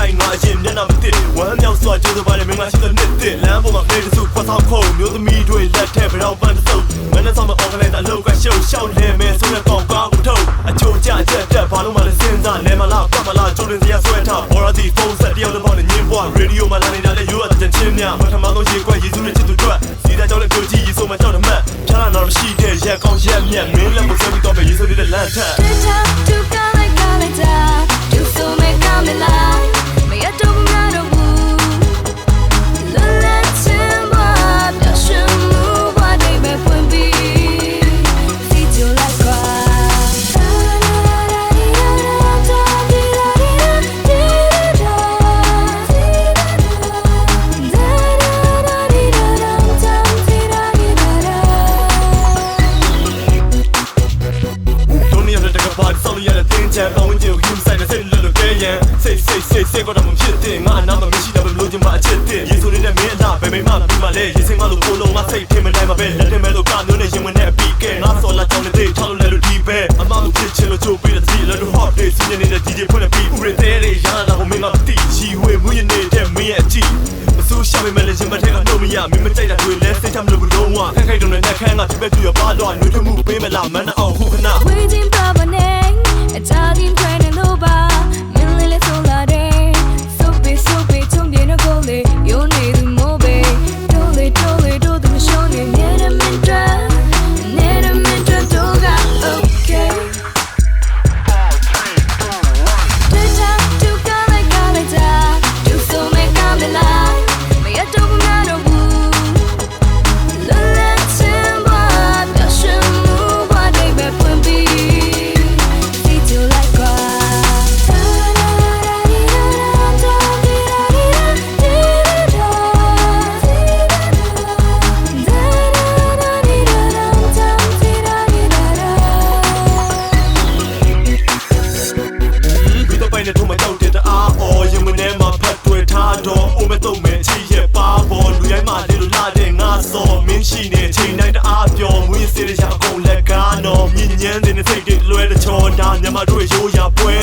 တိုင်းငါရင်မျက်နှာမတစ်ဝမ်းမြောက်စွာကြိုးစားပါလေမင်္ဂလာရှိတဲ့နှစ်တစ်လမ်းပေါ်မှာကလေးတစုခွတ်ဆောင်ခုံမျိုးသမီးတွေလက်ထက်ဗရောင်းပန်းတစုပ်မနဲ့ဆောင်မအော်ကလေးအလောက်ကရှုပ်ရှောက်လဲမဲဆိုတဲ့ကောင်ကောင်းကိုထုတ်အချိုးကြချက်တက်ဘာလို့မှလည်းစဉ်းစားလဲမလားပတ်မလားကျိုးတင်စရာဆွဲထားဘော်ရာဒီဖုန်းဆက်တယောက်တစ်ပေါက်နဲ့ညင်းပွားရေဒီယိုမှာလာနေတာလေရိုးအတန်ချင်းများပထမဆုံးရေခွက်ရေစုနဲ့ချစ်သူတွေ့စီးသားကြောင့်လည်းပြောကြည့်ရေဆိုမှကြောက်တယ်မှတ်ဖြားလာတော့ရှိတဲ့ရက်ကောင်းရက်မြတ်မင်းလည်းမဆွဲပြီးတော့ပဲရေဆိုတဲ့လမ်းထက်တူကလိုက်ကားလိုက် ချမ်းပေါင်းကျင်ကိုယူဆိုင်တဲ့စိတ်လွတ်လွတ်ကဲရန်စိတ်စိတ်စိတ်စိတ်ကတော့မဖြစ်တဲ့ငါအနာမမရှိတော့ဘလို့ချင်မှအချစ်တဲ့ရေဆိုနေတဲ့မင်းအလားဘယ်မိမပြီးမှလဲရေစင်မလို့ပိုလုံးမစိတ်ထင်မနိုင်မှာပဲလက်ထင်မဲ့လို့ကမျိုးနဲ့ရင်ဝင်နဲ့ပြီးကဲငါစော်လာကြောင်းနေတဲ့ထောက်လို့လဲလို့ဒီပဲအမမဖြစ်ချင်လို့ချိုးပေးတဲ့ဒီလည်းလို့ hot day စီးနေတဲ့ DJ ဖွင့်ပြီးဥရတဲ့ရရတာကိုမင်းကတိချီဝေမှုရနေတဲ့မင်းရဲ့အကြည့်မစိုးရှာပေမဲ့လည်းရင်မထဲကတော့မရမင်းမကြိုက်တာတွေလဲစိတ်ချမလို့ဘူးလုံးဝခက်ခိုက်တုံနဲ့နှက်ခမ်းကပြည့်ပြည့်ရပါတော့နှွေးထမှုပေးမလားမန်းအောင်ခုခဏ င်းရှိနေချိန်တိုင်းတအားပြောမွေးစေရရအကုန်လက်ကားတော့မြင့်ညမ်းတဲ့စိတ်တွေလွဲတဲ့ချောဒါညမတို့ရိုးရပွဲ